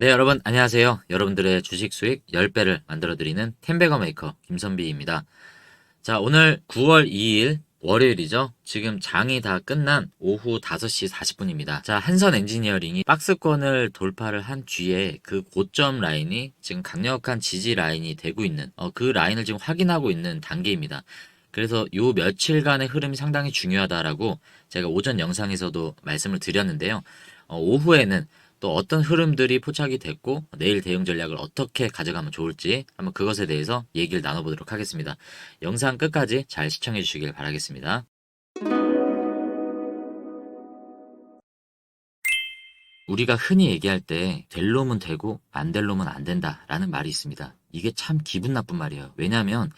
네, 여러분, 안녕하세요. 여러분들의 주식 수익 10배를 만들어 드리는 텐베거 메이커 김선비입니다. 자, 오늘 9월 2일 월요일이죠. 지금 장이 다 끝난 오후 5시 40분입니다. 자, 한선 엔지니어링이 박스권을 돌파를 한 뒤에 그 고점 라인이 지금 강력한 지지 라인이 되고 있는, 어, 그 라인을 지금 확인하고 있는 단계입니다. 그래서 요 며칠간의 흐름이 상당히 중요하다라고 제가 오전 영상에서도 말씀을 드렸는데요. 어, 오후에는 또 어떤 흐름들이 포착이 됐고 내일 대응 전략을 어떻게 가져가면 좋을지 한번 그것에 대해서 얘기를 나눠보도록 하겠습니다. 영상 끝까지 잘 시청해 주시길 바라겠습니다. 우리가 흔히 얘기할 때 될 놈은 되고 안 될 놈은 안 된다라는 말이 있습니다. 이게 참 기분 나쁜 말이에요. 왜냐하면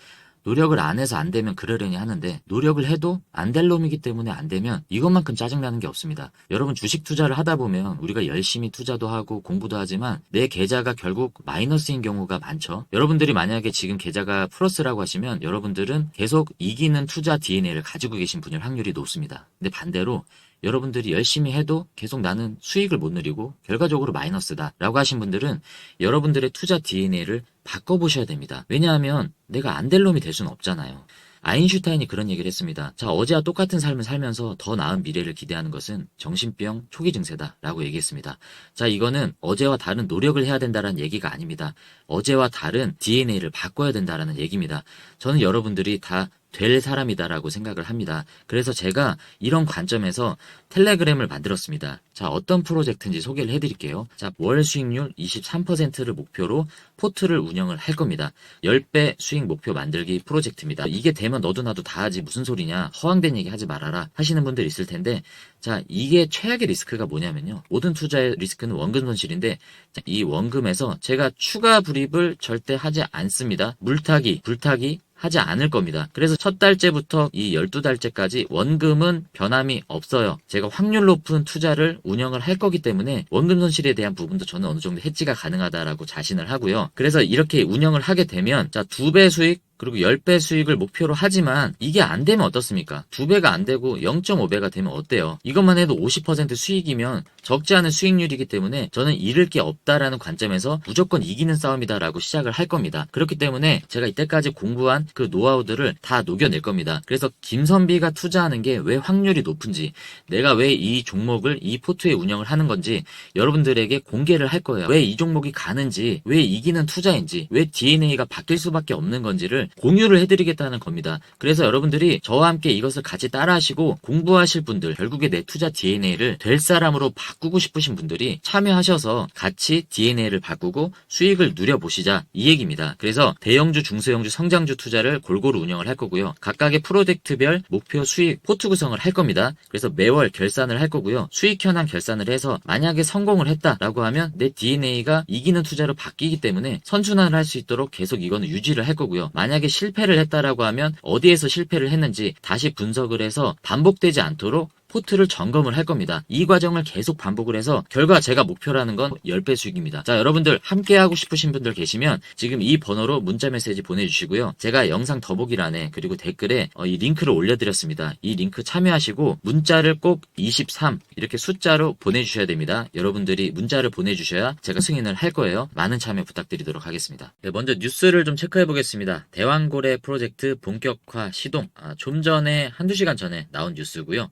노력을 안 해서 안 되면 그러려니 하는데 노력을 해도 안 될 놈이기 때문에 안 되면 이것만큼 짜증나는 게 없습니다. 여러분 주식 투자를 하다 보면 우리가 열심히 투자도 하고 공부도 하지만 내 계좌가 결국 마이너스인 경우가 많죠. 여러분들이 만약에 지금 계좌가 플러스라고 하시면 여러분들은 계속 이기는 투자 DNA를 가지고 계신 분일 확률이 높습니다. 근데 반대로 여러분들이 열심히 해도 계속 나는 수익을 못 누리고 결과적으로 마이너스다 라고 하신 분들은 여러분들의 투자 DNA를 바꿔보셔야 됩니다. 왜냐하면 내가 안 될 놈이 될 수는 없잖아요. 아인슈타인이 그런 얘기를 했습니다. 자, 어제와 똑같은 삶을 살면서 더 나은 미래를 기대하는 것은 정신병 초기 증세다 라고 얘기했습니다. 자, 이거는 어제와 다른 노력을 해야 된다는 얘기가 아닙니다. 어제와 다른 DNA를 바꿔야 된다라는 얘기입니다. 저는 여러분들이 다 될 사람이다라고 생각을 합니다. 그래서 제가 이런 관점에서 텔레그램을 만들었습니다. 자, 어떤 프로젝트인지 소개를 해드릴게요. 자, 월 수익률 23%를 목표로 포트를 운영을 할 겁니다. 10배 수익 목표 만들기 프로젝트입니다. 이게 되면 너도 나도 다 하지 무슨 소리냐 허황된 얘기 하지 말아라 하시는 분들 있을 텐데 자, 이게 최악의 리스크가 뭐냐면요. 모든 투자의 리스크는 원금 손실인데 자, 이 원금에서 제가 추가 불입을 절대 하지 않습니다. 물타기, 불타기 하지 않을 겁니다. 그래서 첫 달째부터 이 12달째까지 원금은 변함이 없어요. 제가 확률 높은 투자를 운영을 할 거기 때문에 원금 손실에 대한 부분도 저는 어느 정도 해지가 가능하다라고 자신을 하고요. 그래서 이렇게 운영을 하게 되면 자, 두 배 수익 그리고 10배 수익을 목표로 하지만 이게 안 되면 어떻습니까? 2배가 안 되고 0.5배가 되면 어때요? 이것만 해도 50% 수익이면 적지 않은 수익률이기 때문에 저는 잃을 게 없다라는 관점에서 무조건 이기는 싸움이다라고 시작을 할 겁니다. 그렇기 때문에 제가 이때까지 공부한 그 노하우들을 다 녹여낼 겁니다. 그래서 김선비가 투자하는 게 왜 확률이 높은지 내가 왜 이 종목을 이 포트에 운영을 하는 건지 여러분들에게 공개를 할 거예요. 왜 이 종목이 가는지 왜 이기는 투자인지 왜 DNA가 바뀔 수밖에 없는 건지를 공유를 해드리겠다는 겁니다. 그래서 여러분들이 저와 함께 이것을 같이 따라하시고 공부하실 분들, 결국에 내 투자 DNA를 될 사람으로 바꾸고 싶으신 분들이 참여하셔서 같이 DNA를 바꾸고 수익을 누려보시자 이 얘기입니다. 그래서 대형주, 중소형주, 성장주 투자를 골고루 운영을 할 거고요. 각각의 프로젝트별 목표 수익 포트 구성을 할 겁니다. 그래서 매월 결산을 할 거고요. 수익 현황 결산을 해서 만약에 성공을 했다라고 하면 내 DNA가 이기는 투자로 바뀌기 때문에 선순환을 할 수 있도록 계속 이거는 유지를 할 거고요. 만약에 실패를 했다라고 하면 어디에서 실패를 했는지 다시 분석을 해서 반복되지 않도록 포트를 점검을 할 겁니다. 이 과정을 계속 반복을 해서 결과 제가 목표라는 건 10배 수익입니다. 자, 여러분들 함께 하고 싶으신 분들 계시면 지금 이 번호로 문자 메시지 보내주시고요. 제가 영상 더보기란에 그리고 댓글에 어, 이 링크를 올려드렸습니다. 이 링크 참여하시고 문자를 꼭 23 이렇게 숫자로 보내주셔야 됩니다. 여러분들이 문자를 보내주셔야 제가 승인을 할 거예요. 많은 참여 부탁드리도록 하겠습니다. 네, 먼저 뉴스를 좀 체크해 보겠습니다. 대왕고래 프로젝트 본격화 시동. 아, 좀 전에 한두 시간 전에 나온 뉴스고요.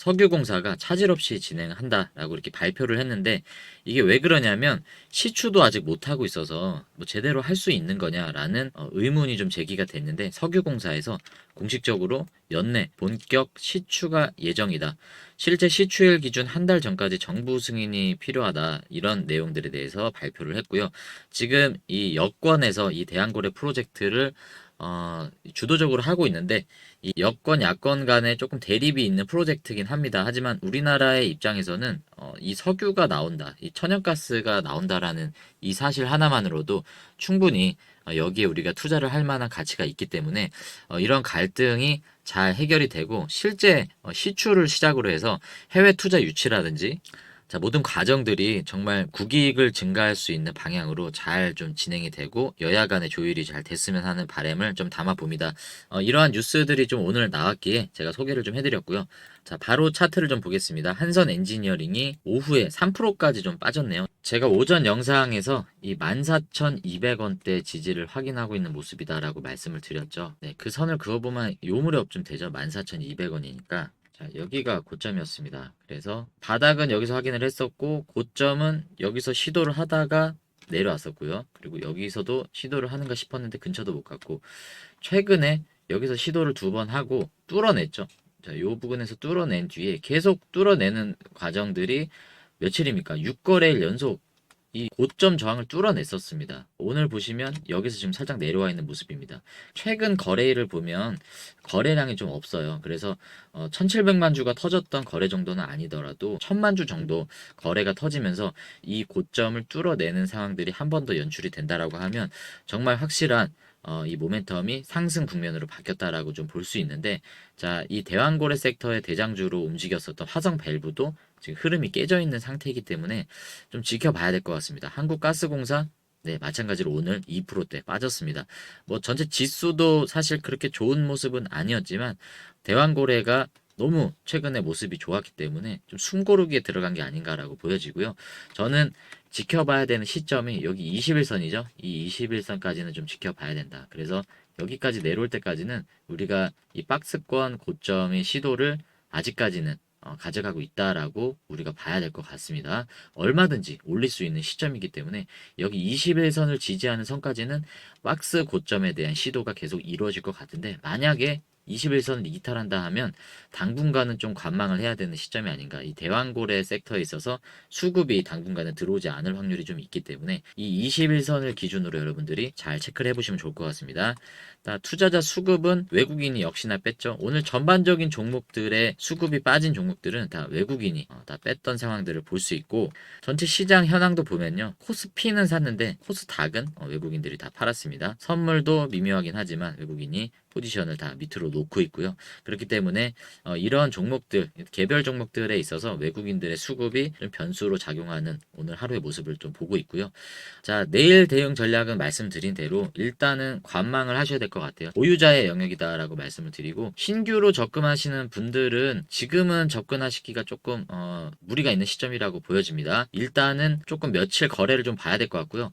석유공사가 차질 없이 진행한다라고 이렇게 발표를 했는데 이게 왜 그러냐면 시추도 아직 못 하고 있어서 뭐 제대로 할 수 있는 거냐라는 어, 의문이 좀 제기가 됐는데 석유공사에서 공식적으로 연내 본격 시추가 예정이다. 실제 시추일 기준 한 달 전까지 정부 승인이 필요하다. 이런 내용들에 대해서 발표를 했고요. 지금 이 여권에서 이 대한고래 프로젝트를 어, 주도적으로 하고 있는데 이 여권 야권 간에 조금 대립이 있는 프로젝트긴 합니다. 하지만 우리나라의 입장에서는 어, 이 석유가 나온다, 이 천연가스가 나온다라는 이 사실 하나만으로도 충분히 어, 여기에 우리가 투자를 할 만한 가치가 있기 때문에 어, 이런 갈등이 잘 해결이 되고 실제 어, 시추를 시작으로 해서 해외 투자 유치라든지 자, 모든 과정들이 정말 국익을 증가할 수 있는 방향으로 잘 좀 진행이 되고 여야 간의 조율이 잘 됐으면 하는 바람을 좀 담아 봅니다. 어, 이러한 뉴스들이 좀 오늘 나왔기에 제가 소개를 좀 해드렸고요. 자, 바로 차트를 좀 보겠습니다. 한선 엔지니어링이 오후에 3%까지 좀 빠졌네요. 제가 오전 영상에서 이 14,200원대 지지를 확인하고 있는 모습이다라고 말씀을 드렸죠. 네, 그 선을 그어보면 요 무렵쯤 되죠. 14,200원이니까. 자, 여기가 고점이었습니다. 그래서 바닥은 여기서 확인을 했었고, 고점은 여기서 시도를 하다가 내려왔었고요. 그리고 여기서도 시도를 하는가 싶었는데 근처도 못 갔고, 최근에 여기서 시도를 두 번 하고 뚫어냈죠. 자, 요 부분에서 뚫어낸 뒤에 계속 뚫어내는 과정들이 며칠입니까? 6거래일 연속 이 고점 저항을 뚫어냈었습니다. 오늘 보시면 여기서 지금 살짝 내려와 있는 모습입니다. 최근 거래일을 보면 거래량이 좀 없어요. 그래서 어, 1700만 주가 터졌던 거래 정도는 아니더라도 1000만 주 정도 거래가 터지면서 이 고점을 뚫어내는 상황들이 한 번 더 연출이 된다라고 하면 정말 확실한 어, 이 모멘텀이 상승 국면으로 바뀌었다라고 좀 볼 수 있는데 자, 이 대왕고래 섹터의 대장주로 움직였었던 화성 밸브도 지금 흐름이 깨져 있는 상태이기 때문에 좀 지켜봐야 될 것 같습니다. 한국가스공사 네, 마찬가지로 오늘 2%대 빠졌습니다. 뭐 전체 지수도 사실 그렇게 좋은 모습은 아니었지만 대왕고래가 너무 최근에 모습이 좋았기 때문에 좀 숨고르기에 들어간 게 아닌가라고 보여지고요. 저는 지켜봐야 되는 시점이 여기 21선이죠. 이 21선까지는 좀 지켜봐야 된다. 그래서 여기까지 내려올 때까지는 우리가 이 박스권 고점의 시도를 아직까지는 어, 가져가고 있다라고 우리가 봐야 될 것 같습니다. 얼마든지 올릴 수 있는 시점이기 때문에 여기 21선을 지지하는 선까지는 박스 고점에 대한 시도가 계속 이루어질 것 같은데 만약에 21선을 이탈한다 하면 당분간은 좀 관망을 해야 되는 시점이 아닌가. 이 대왕고래 섹터에 있어서 수급이 당분간은 들어오지 않을 확률이 좀 있기 때문에 이 21선을 기준으로 여러분들이 잘 체크를 해보시면 좋을 것 같습니다. 자, 투자자 수급은 외국인이 역시나 뺐죠. 오늘 전반적인 종목들의 수급이 빠진 종목들은 다 외국인이 어, 다 뺐던 상황들을 볼 수 있고 전체 시장 현황도 보면요. 코스피는 샀는데 코스닥은 어, 외국인들이 다 팔았습니다. 선물도 미묘하긴 하지만 외국인이 포지션을 다 밑으로 놓고 있고요. 그렇기 때문에 어, 이런 종목들 개별 종목들에 있어서 외국인들의 수급이 좀 변수로 작용하는 오늘 하루의 모습을 좀 보고 있고요. 자 내일 대응 전략은 말씀드린 대로 일단은 관망을 하셔야 될 것 같아요. 보유자의 영역이다라고 말씀을 드리고 신규로 접근하시는 분들은 지금은 접근하시기가 조금 어, 무리가 있는 시점이라고 보여집니다. 일단은 조금 며칠 거래를 좀 봐야 될 것 같고요.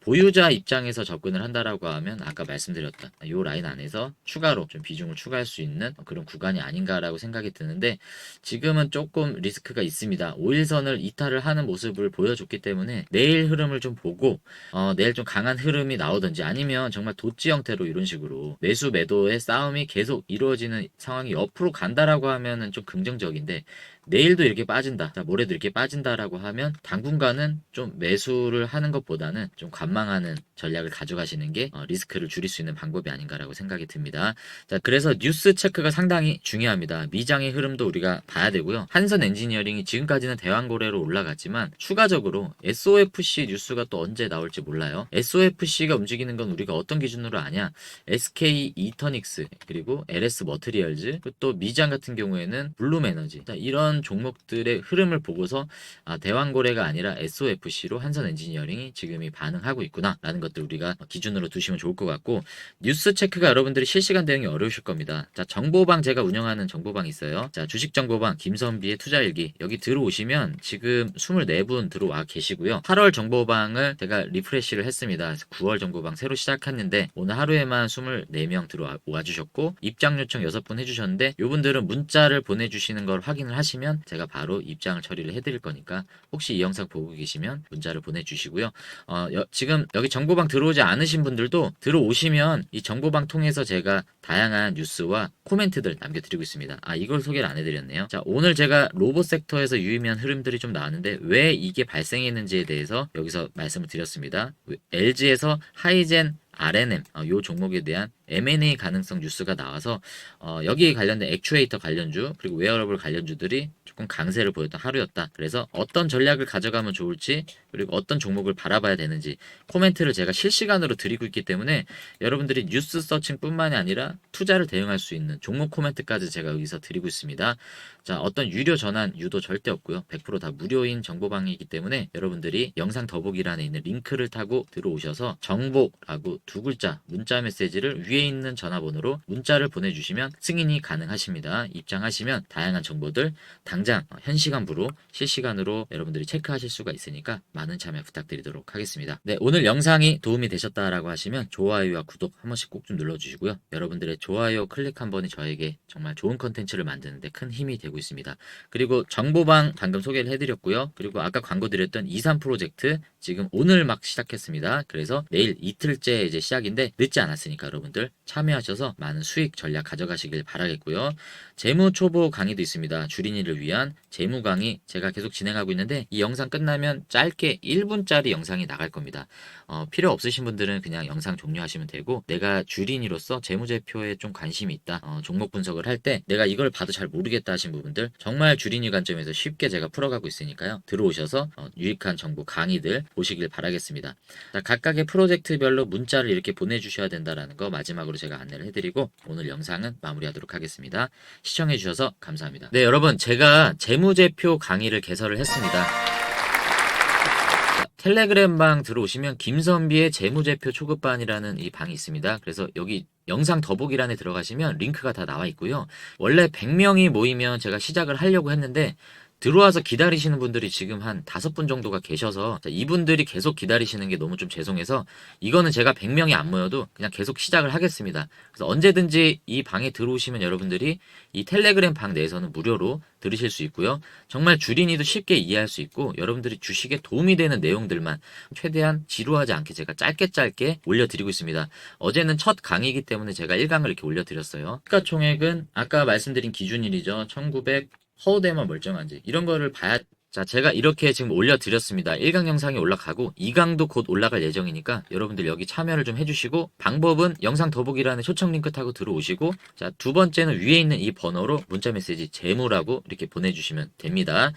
보유자 입장에서 접근을 한다라고 하면 아까 말씀드렸던 이 라인 안에서 추가로 좀 비중을 추가할 수 있는 그런 구간이 아닌가라고 생각이 드는데 지금은 조금 리스크가 있습니다. 5일선을 이탈을 하는 모습을 보여줬기 때문에 내일 흐름을 좀 보고 어, 내일 좀 강한 흐름이 나오든지 아니면 정말 도치 형태로 이런 식으로 매수 매도의 싸움이 계속 이루어지는 상황이 옆으로 간다라고 하면은 좀 긍정적인데 내일도 이렇게 빠진다. 자, 모레도 이렇게 빠진다라고 하면 당분간은 좀 매수를 하는 것보다는 좀 관망하는 전략을 가져가시는 게 어, 리스크를 줄일 수 있는 방법이 아닌가라고 생각이 듭니다. 자, 그래서 뉴스 체크가 상당히 중요합니다. 미장의 흐름도 우리가 봐야 되고요. 한선 엔지니어링이 지금까지는 대왕고래로 올라갔지만 추가적으로 SOFC 뉴스가 또 언제 나올지 몰라요. SOFC가 움직이는 건 우리가 어떤 기준으로 아냐? SK 이터닉스 그리고 LS 머트리얼즈 또 미장 같은 경우에는 블룸 에너지 자, 이런 종목들의 흐름을 보고서 아, 대왕고래가 아니라 SOFC로 한선 엔지니어링이 지금이 반응하고 있구나라는 것들 우리가 기준으로 두시면 좋을 것 같고 뉴스 체크가 여러분들이 실시간 대응이 어려우실 겁니다. 자 정보방 제가 운영하는 정보방 있어요. 자 주식 정보방 김선비의 투자일기 여기 들어오시면 지금 24분 들어와 계시고요. 8월 정보방을 제가 리프레시를 했습니다. 9월 정보방 새로 시작했는데 오늘 하루에만 24명 들어와 주셨고 입장 요청 6분 해주셨는데 이분들은 문자를 보내주시는 걸 확인을 하시면 제가 바로 입장을 처리를 해드릴 거니까 혹시 이 영상 보고 계시면 문자를 보내주시고요. 어, 여- 지금 여기 정보방 들어오지 않으신 분들도 들어오시면 이 정보방 통해서 제가 다양한 뉴스와 코멘트들 남겨드리고 있습니다. 아 이걸 소개를 안 해드렸네요. 자 오늘 제가 로봇 섹터에서 유의미한 흐름들이 좀 나왔는데 왜 이게 발생했는지에 대해서 여기서 말씀을 드렸습니다. LG에서 하이젠 RNM 어, 요 종목에 대한 M&A 가능성 뉴스가 나와서 어, 여기에 관련된 액추에이터 관련주 그리고 웨어러블 관련주들이 조금 강세를 보였던 하루였다. 그래서 어떤 전략을 가져가면 좋을지 그리고 어떤 종목을 바라봐야 되는지 코멘트를 제가 실시간으로 드리고 있기 때문에 여러분들이 뉴스 서칭뿐만이 아니라 투자를 대응할 수 있는 종목 코멘트까지 제가 여기서 드리고 있습니다. 자, 어떤 유료 전환 유도 절대 없고요. 100%다 무료인 정보방이기 때문에 여러분들이 영상 더보기란에 있는 링크를 타고 들어오셔서 정보라고 두 글자 문자 메시지를 위에 있는 전화번호로 문자를 보내주시면 승인이 가능하십니다. 입장하시면 다양한 정보들 당장 어, 현시간부로 실시간으로 여러분들이 체크하실 수가 있으니까 많은 참여 부탁드리도록 하겠습니다. 네, 오늘 영상이 도움이 되셨다라고 하시면 좋아요와 구독 한 번씩 꼭 좀 눌러주시고요. 여러분들의 좋아요 클릭 한 번이 저에게 정말 좋은 컨텐츠를 만드는데 큰 힘이 되고 있습니다. 그리고 정보방 방금 소개를 해드렸고요. 그리고 아까 광고 드렸던 23 프로젝트 지금 오늘 막 시작했습니다. 그래서 내일 이틀째 이제 시작인데 늦지 않았으니까 여러분들 참여하셔서 많은 수익 전략 가져가시길 바라겠고요. 재무 초보 강의도 있습니다. 주린이를 위한 재무 강의 제가 계속 진행하고 있는데 이 영상 끝나면 짧게 1분짜리 영상이 나갈 겁니다. 어, 필요 없으신 분들은 그냥 영상 종료하시면 되고 내가 주린이로서 재무제표에 좀 관심이 있다. 어, 종목 분석을 할 때 내가 이걸 봐도 잘 모르겠다 하신 부분들 정말 주린이 관점에서 쉽게 제가 풀어가고 있으니까요. 들어오셔서 어, 유익한 정보 강의들 보시길 바라겠습니다. 자, 각각의 프로젝트별로 문자를 이렇게 보내주셔야 된다라는 거 마지막 으로 제가 안내를 해드리고 오늘 영상은 마무리하도록 하겠습니다. 시청해주셔서 감사합니다. 네, 여러분 제가 재무제표 강의를 개설을 했습니다. 자, 텔레그램 방 들어오시면 김선비의 재무제표 초급반이라는 이 방이 있습니다. 그래서 여기 영상 더보기란에 들어가시면 링크가 다 나와 있고요. 원래 100명이 모이면 제가 시작을 하려고 했는데 들어와서 기다리시는 분들이 지금 한 다섯 분 정도가 계셔서 자, 이분들이 계속 기다리시는 게 너무 좀 죄송해서 이거는 제가 100명이 안 모여도 그냥 계속 시작을 하겠습니다. 그래서 언제든지 이 방에 들어오시면 여러분들이 이 텔레그램 방 내에서는 무료로 들으실 수 있고요. 정말 주린이도 쉽게 이해할 수 있고 여러분들이 주식에 도움이 되는 내용들만 최대한 지루하지 않게 제가 짧게 짧게 올려드리고 있습니다. 어제는 첫 강의이기 때문에 제가 1강을 이렇게 올려드렸어요. 시가총액은 아까 말씀드린 기준일이죠. 1900 허우대만 멀쩡한지 이런 거를 봐야 자 제가 이렇게 지금 올려드렸습니다. 1강 영상이 올라가고 2강도 곧 올라갈 예정이니까 여러분들 여기 참여를 좀 해주시고 방법은 영상 더보기란에 초청 링크 타고 들어오시고 자 두 번째는 위에 있는 이 번호로 문자 메시지 재무라고 이렇게 보내주시면 됩니다